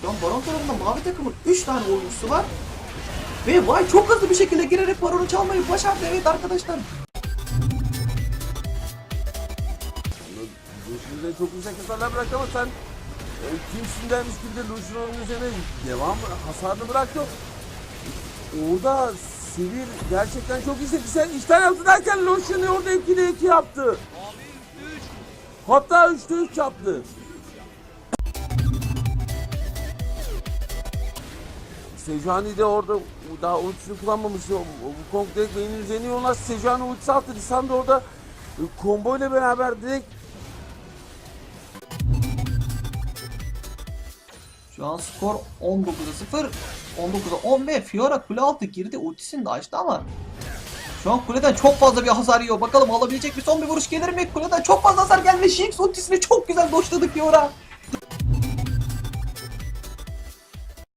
Şu an Baron tarafında mavi takımın 3 tane oyuncusu var. Ve Vay çok hızlı bir şekilde girerek Baron'u çalmayı başardı. Evet arkadaşlar. Lucian'ı çok yüksek hasarlar bıraktı ama sen e, kimsin dermiş gibi de Lucian onun üzerine devam hasarını bıraktı. Orada Sivir gerçekten çok yüksek sen işten yaptı derken Lucian'ı orada 2'de 2 yaptı. Hatta 3'te 3 yaptı. Sejani de orada daha ultisini kullanmamıştı. O- o- Bu Kong direkt beynin üzerine yoğunlaştı. Sejani ultisi attı. Lisan da orada e, combo ile beraber direkt Şu an skor 19'a 0. 19'a 10 ve Fiora kule altı girdi. Ultisini de açtı ama şu an kuleden çok fazla bir hasar yiyor. Bakalım alabilecek bir son bir vuruş gelir mi? Kuleden çok fazla hasar geldi. Jinx ultisini çok güzel doşladı Fiora.